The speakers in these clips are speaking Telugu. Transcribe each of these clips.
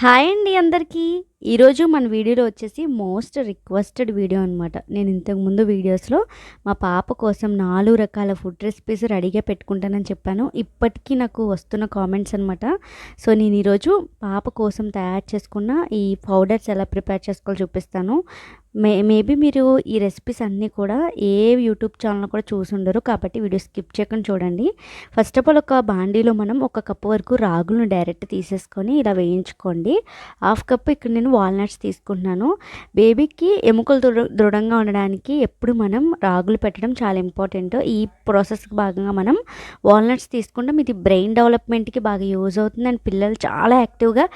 హాయ్ అండి అందరికీ. ఈరోజు మన వీడియోలో వచ్చేసి మోస్ట్ రిక్వెస్టెడ్ వీడియో అనమాట నేను ఇంతకుముందు వీడియోస్లో మా పాప కోసం నాలుగు రకాల ఫుడ్ రెసిపీస్ రెడీగా పెట్టుకుంటానని చెప్పాను. ఇప్పటికీ నాకు వస్తున్న కామెంట్స్ అనమాట సో నేను ఈరోజు పాప కోసం తయారు చేసుకున్న ఈ పౌడర్స్ ఎలా ప్రిపేర్ చేసుకోవాలో చూపిస్తాను. మే మేబీ మీరు ఈ రెసిపీస్ అన్నీ కూడా ఏ యూట్యూబ్ ఛానల్ కూడా చూసి ఉండరు. కాబట్టి వీడియో స్కిప్ చేయకుండా చూడండి. ఫస్ట్ ఆఫ్ ఆల్ ఒక బాండీలో మనం ఒక కప్పు వరకు రాగులను డైరెక్ట్ తీసేసుకొని ఇలా వేయించుకోండి. హాఫ్ కప్ ఇక్కడ నేను వాల్నట్స్ తీసుకుంటున్నాను. బేబీకి ఎముకలు దృఢ దృఢంగా ఉండడానికి ఎప్పుడు మనం రాగులు పెట్టడం చాలా ఇంపార్టెంట్ ఈ ప్రాసెస్కి భాగంగా మనం వాల్నట్స్ తీసుకుంటాం. ఇది బ్రెయిన్ డెవలప్మెంట్కి బాగా యూజ్ అవుతుంది. అండ్ పిల్లలు చాలా యాక్టివ్గా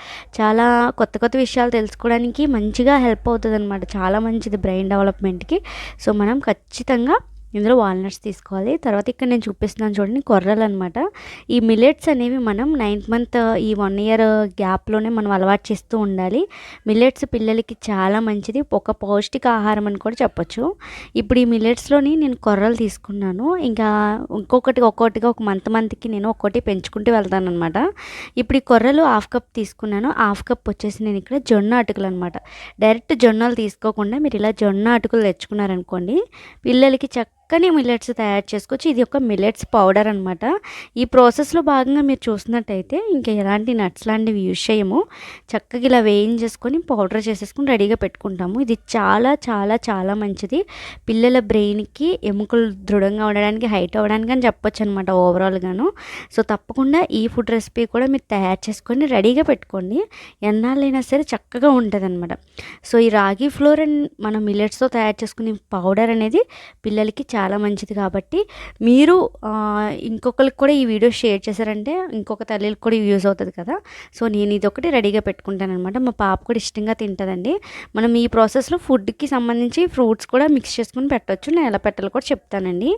చాలా కొత్త కొత్త విషయాలు తెలుసుకోవడానికి మంచిగా హెల్ప్ అవుతుంది అనమాట చాలా మంచిది బ్రెయిన్ డెవలప్మెంట్కి సో మనం ఖచ్చితంగా ఇందులో వాల్నట్స్ తీసుకోవాలి. తర్వాత ఇక్కడ నేను చూపిస్తున్నాను చూడండి కొర్రలు అనమాట ఈ మిలెట్స్ అనేవి మనం నైన్త్ మంత్ ఈ వన్ ఇయర్ గ్యాప్లోనే మనం అలవాటు చేస్తూ ఉండాలి. మిలెట్స్ పిల్లలకి చాలా మంచిది. ఒక పౌష్టిక ఆహారం అని కూడా చెప్పొచ్చు. ఇప్పుడు ఈ మిలెట్స్లోని నేను కొర్రలు తీసుకున్నాను. ఇంకా ఇంకొకటి ఒక్కొక్కటిగా ఒక మంత్ మంత్కి నేను ఒక్కొక్కటి పెంచుకుంటూ వెళ్తాను అనమాట ఇప్పుడు ఈ కొర్రలు హాఫ్ కప్ తీసుకున్నాను. హాఫ్ కప్ వచ్చేసి నేను ఇక్కడ జొన్న అటుకులు అనమాట డైరెక్ట్ జొన్నలు తీసుకోకుండా మీరు ఇలా జొన్న అటుకులు తెచ్చుకున్నారనుకోండి పిల్లలకి చక్క చక్కని మిల్లెట్స్ తయారు చేసుకోవచ్చు ఇది ఒక మిల్లెట్స్ పౌడర్ అనమాట ఈ ప్రాసెస్లో భాగంగా మీరు చూసినట్టయితే ఇంకా ఎలాంటి నట్స్ లాంటివి యూజ్ చేయము. చక్కగా ఇలా వేయించేసుకొని పౌడర్ చేసేసుకొని రెడీగా పెట్టుకుంటాము. ఇది చాలా చాలా చాలా మంచిది. పిల్లల బ్రెయిన్కి ఎముకలు దృఢంగా ఉండడానికి హైట్ అవ్వడానికి అని చెప్పొచ్చు అనమాట ఓవరాల్గాను సో తప్పకుండా ఈ ఫుడ్ రెసిపీ కూడా మీరు తయారు చేసుకొని రెడీగా పెట్టుకోండి. ఎన్నాళ్ళైనా సరే చక్కగా ఉంటుంది అనమాట సో ఈ రాగి ఫ్లోర్ అండ్ మనం మిల్లెట్స్తో తయారు చేసుకునే పౌడర్ అనేది పిల్లలకి చాలా చాలా మంచిది కాబట్టి మీరు ఇంకొకరికి కూడా ఈ వీడియో షేర్ చేశారంటే ఇంకొక తల్లికి కూడా యూజ్ అవుతుంది కదా. సో నేను ఇది ఒకటి రెడీగా పెట్టుకుంటాను అనమాట మా పాప కూడా ఇష్టంగా తింటుందండి. మనం ఈ ప్రాసెస్లో ఫుడ్కి సంబంధించి ఫ్రూట్స్ కూడా మిక్స్ చేసుకుని పెట్టవచ్చు నేను ఎలా పెట్టాలో కూడా చెప్తానండి.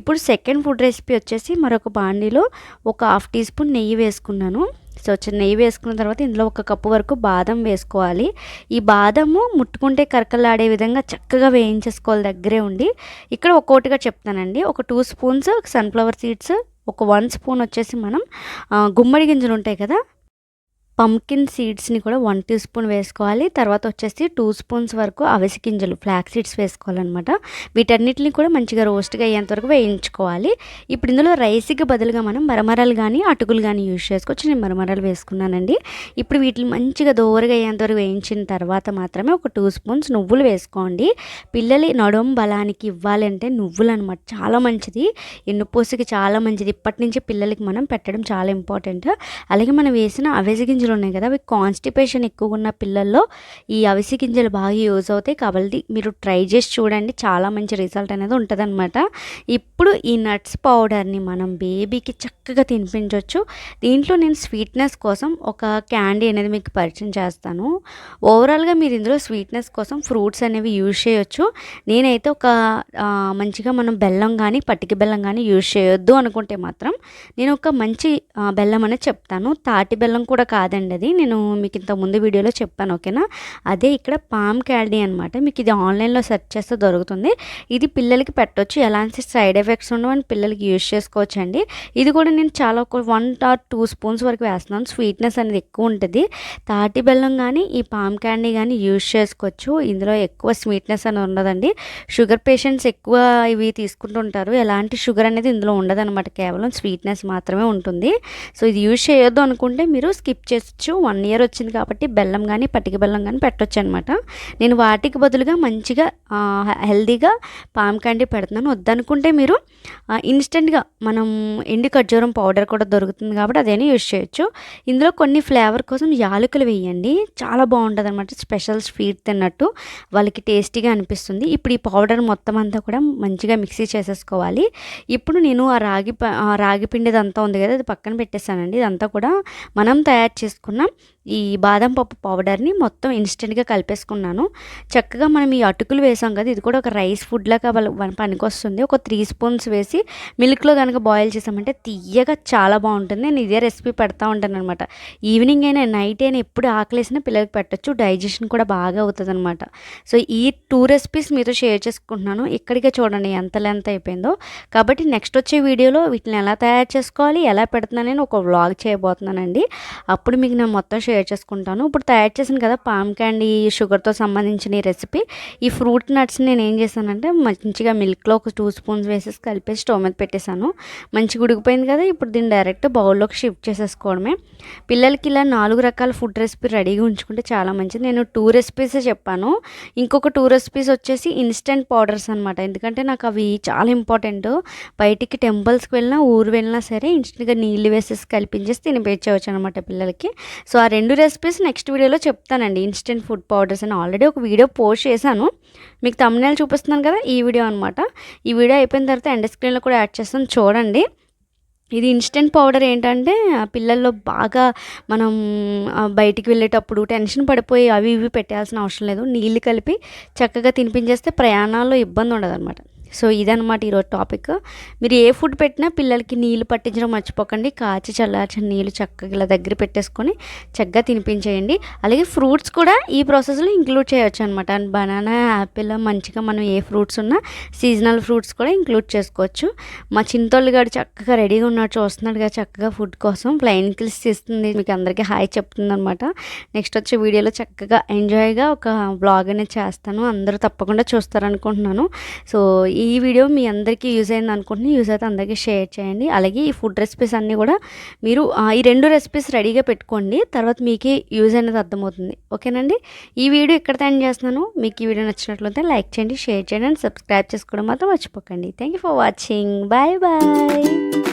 ఇప్పుడు సెకండ్ ఫుడ్ రెసిపీ వచ్చేసి మరొక బాండీలో ఒక హాఫ్ టీ స్పూన్ నెయ్యి వేసుకున్నాను. సో వచ్చి నెయ్యి వేసుకున్న తర్వాత ఇందులో ఒక కప్పు వరకు బాదం వేసుకోవాలి. ఈ బాదము ముట్టుకుంటే కరకలాడే విధంగా చక్కగా వేయించేసుకోవాలి దగ్గరే ఉండి. ఇక్కడ ఒక్కోటిగా చెప్తానండి. ఒక టూ స్పూన్స్ సన్ఫ్లవర్ సీడ్స్ ఒక వన్ స్పూన్ వచ్చేసి మనం గుమ్మడి గింజలు ఉంటాయి కదా పంకిన్ సీడ్స్ని కూడా వన్ టీ స్పూన్ వేసుకోవాలి. తర్వాత వచ్చేసి టూ స్పూన్స్ వరకు అవిసి గింజలు ఫ్లాక్ సీడ్స్ వేసుకోవాలన్నమాట. వీటన్నిటిని కూడా మంచిగా రోస్ట్గా అయ్యేంత వరకు వేయించుకోవాలి. ఇప్పుడు ఇందులో రైస్కి బదులుగా మనం మరమరాలు కానీ అటుకులు కానీ యూజ్ చేసుకోవచ్చు. నేను మరమరాలు వేసుకున్నానండి. ఇప్పుడు వీటిని మంచిగా దోరగా అయ్యేంత వరకు వేయించిన తర్వాత మాత్రమే ఒక టూ స్పూన్స్ నువ్వులు వేసుకోండి. పిల్లలు నడుం బలానికి ఇవ్వాలంటే నువ్వులు అనమాట చాలా మంచిది. ఎన్నుపోసుకి చాలా మంచిది. ఇప్పటి నుంచి పిల్లలకి మనం పెట్టడం చాలా ఇంపార్టెంట్ అలాగే మనం వేసిన అవేసి గింజలు గింజలు ఉన్నాయి కదా అవి కాన్స్టిపేషన్ ఎక్కువగా ఉన్న పిల్లల్లో ఈ అవిసి గింజలు బాగా యూజ్ అవుతాయి. కాబట్టి మీరు ట్రై చేసి చూడండి చాలా మంచి రిజల్ట్ అనేది ఉంటుందన్నమాట. ఇప్పుడు ఈ నట్స్ పౌడర్ని మనం బేబీకి చక్కగా తినిపించవచ్చు దీంట్లో నేను స్వీట్నెస్ కోసం ఒక క్యాండీ అనేది మీకు పరిచయం చేస్తాను. ఓవరాల్గా మీరు ఇందులో స్వీట్నెస్ కోసం ఫ్రూట్స్ అనేవి యూజ్ చేయొచ్చు. నేనైతే ఒక మంచిగా మనం బెల్లం కానీ పట్టిక బెల్లం కానీ యూజ్ చేయొద్దు అనుకుంటే మాత్రం నేను ఒక మంచి బెల్లం అనేది చెప్తాను. తాటి బెల్లం కూడా కాదు. కాదండి అది. నేను మీకు ఇంత ముందు వీడియోలో చెప్పాను ఓకేనా? అదే ఇక్కడ పామ్ క్యాల్డీ అనమాట మీకు ఇది ఆన్లైన్లో సెర్చ్ చేస్తే దొరుకుతుంది. ఇది పిల్లలకి పెట్టవచ్చు ఎలాంటి సైడ్ ఎఫెక్ట్స్ ఉండవని పిల్లలకి యూజ్ చేసుకోవచ్చు అండి ఇది కూడా నేను చాలా ఒక వన్ ఆర్ టూ స్పూన్స్ వరకు వేస్తున్నాను. స్వీట్నెస్ అనేది ఎక్కువ ఉంటుంది. తాటి బెల్లం కానీ ఈ పామ్ క్యాండీ కానీ యూజ్ చేసుకోవచ్చు. ఇందులో ఎక్కువ స్వీట్నెస్ అనేది ఉండదండి. షుగర్ పేషెంట్స్ ఎక్కువ ఇవి తీసుకుంటుంటారు. ఎలాంటి షుగర్ అనేది ఇందులో ఉండదన్నమాట. కేవలం స్వీట్నెస్ మాత్రమే ఉంటుంది. సో ఇది యూజ్ చేయొద్దు అనుకుంటే మీరు స్కిప్ చేసి పెట్టచ్చు వన్ ఇయర్ వచ్చింది కాబట్టి బెల్లం కానీ పట్టిక బెల్లం కానీ పెట్టొచ్చు అనమాట నేను వాటికి బదులుగా మంచిగా హెల్దీగా పామ్ క్యాండీ పెడుతున్నాను. వద్దనుకుంటే మీరు ఇన్స్టెంట్గా మనం ఎండి ఖర్జూరం పౌడర్ కూడా దొరుకుతుంది కాబట్టి అదేనా యూజ్ చేయొచ్చు. ఇందులో కొన్ని ఫ్లేవర్ కోసం యాలకులు వేయండి. చాలా బాగుంటుంది అనమాట స్పెషల్ స్వీట్ తిన్నట్టు వాళ్ళకి టేస్టీగా అనిపిస్తుంది. ఇప్పుడు ఈ పౌడర్ మొత్తం అంతా కూడా మంచిగా మిక్సీ చేసేసుకోవాలి. ఇప్పుడు నేను ఆ రాగి రాగి పిండిదంతా ఉంది కదా అది పక్కన పెట్టేశానండి. ఇదంతా కూడా మనం తయారు చేసుకున్నాం. ఈ బాదం పప్పు పౌడర్ని మొత్తం ఇన్స్టెంట్గా కలిపేసుకున్నాను. చక్కగా మనం ఈ అటుకులు వేసాం కదా ఇది కూడా ఒక రైస్ ఫుడ్ లాగా వాళ్ళ పనికొస్తుంది. ఒక త్రీ స్పూన్స్ వేసి మిల్క్లో కనుక బాయిల్ చేసామంటే తీయగా చాలా బాగుంటుంది. నేను ఇదే రెసిపీ పెడతా ఉంటాను అనమాట ఈవినింగ్ అయినా నైట్ అయినా ఎప్పుడు ఆకలేసినా పిల్లలకి పెట్టచ్చు. డైజెషన్ కూడా బాగా అవుతుంది అనమాట సో ఈ టూ రెసిపీస్ మీతో షేర్ చేసుకుంటున్నాను. ఇక్కడికే చూడండి ఎంత లెంత్ అయిపోయిందో. కాబట్టి నెక్స్ట్ వచ్చే వీడియోలో వీటిని ఎలా తయారు చేసుకోవాలి ఎలా పెడుతున్నానని ఒక వ్లాగ్ చేయబోతున్నానండి. అప్పుడు మీకు నేను మొత్తం షేర్ చేసుకుంటాను. ఇప్పుడు తయారు చేశాను కదా పామ్ క్యాండీ షుగర్తో సంబంధించిన ఈ రెసిపీ. ఈ ఫ్రూట్ నట్స్ని నేను ఏం చేశానంటే మంచిగా మిల్క్లో ఒక టూ స్పూన్స్ వేసేసి కలిపేసి స్టవ్ మీద పెట్టేశాను. మంచిగా ఉడికిపోయింది కదా ఇప్పుడు దీన్ని డైరెక్ట్ బౌల్లోకి షిఫ్ట్ చేసేసుకోవడమే. పిల్లలకి ఇలా నాలుగు రకాల ఫుడ్ రెసిపీ రెడీగా ఉంచుకుంటే చాలా మంచిది. నేను టూ రెసిపీస్ చెప్పాను. ఇంకొక టూ రెసిపీస్ వచ్చేసి ఇన్స్టెంట్ పౌడర్స్ అనమాట ఎందుకంటే నాకు అవి చాలా ఇంపార్టెంట్. బయటికి టెంపుల్స్కి వెళ్ళినా ఊరు వెళ్ళినా సరే ఇన్స్టెంట్గా నీళ్ళు వేసేసి కలిపించేసి తినిపించవచ్చు అనమాట పిల్లలకి. సో ఆ రెండు రెసిపీస్ నెక్స్ట్ వీడియోలో చెప్తానండి. ఇన్స్టెంట్ ఫుడ్ పౌడర్స్ అని. ఆల్రెడీ ఒక వీడియో పోస్ట్ చేశాను. మీకు తమ్మునేలు చూపిస్తున్నాను కదా ఈ వీడియో అనమాట ఈ వీడియో అయిపోయిన తర్వాత ఎండ్ స్క్రీన్లో కూడా యాడ్ చేస్తాను. చూడండి. ఇది ఇన్స్టెంట్ పౌడర్ ఏంటంటే ఆ పిల్లల్లో బాగా మనం బయటికి వెళ్ళేటప్పుడు టెన్షన్ పడిపోయి అవి ఇవి పెట్టాల్సిన అవసరం లేదు. నీళ్ళు కలిపి చక్కగా తినిపించేస్తే ప్రయాణాల్లో ఇబ్బంది ఉండదు అనమాట సో ఇదనమాట ఈరోజు టాపిక్. మీరు ఏ ఫుడ్ పెట్టినా పిల్లలకి నీళ్ళు పట్టించడం మర్చిపోకండి. కాచి చల్లార్చిన నీళ్ళు చక్కగా ఇలా దగ్గర పెట్టేసుకొని చక్కగా తినిపించేయండి. అలాగే ఫ్రూట్స్ కూడా ఈ ప్రాసెస్లో ఇంక్లూడ్ చేయొచ్చు అనమాట బనానా యాపిల్ మంచిగా మనం ఏ ఫ్రూట్స్ ఉన్నా సీజనల్ ఫ్రూట్స్ కూడా ఇంక్లూడ్ చేసుకోవచ్చు. మా చింతోళ్ళు గారు చక్కగా రెడీగా ఉన్నాడు. చూస్తున్నాడు కదా చక్కగా ఫుడ్ కోసం. ప్లైన్ కిల్స్ తీస్తుంది. మీకు అందరికీ హాయ్ చెప్తుంది అనమాట నెక్స్ట్ వచ్చే వీడియోలో చక్కగా ఎంజాయ్గా ఒక బ్లాగ్ అనేది చేస్తాను. అందరూ తప్పకుండా చూస్తారనుకుంటున్నాను. సో ఈ వీడియో మీ అందరికీ యూజ్ అయింది అనుకుంటున్నాను. యూజ్ అయితే అందరికీ షేర్ చేయండి. అలాగే ఈ ఫుడ్ రెసిపీస్ అన్నీ కూడా మీరు ఈ రెండు రెసిపీస్ రెడీగా పెట్టుకోండి. తర్వాత మీకే యూజ్ అనేది అర్థమవుతుంది. ఓకేనండి? ఈ వీడియో ఇక్కడ ఎండ్ చేస్తున్నాను. మీకు ఈ వీడియో నచ్చినట్లయితే లైక్ చేయండి షేర్ చేయండి అండ్ సబ్స్క్రైబ్ చేసుకోవడం మాత్రం మర్చిపోకండి. Thank you for watching. Bye bye.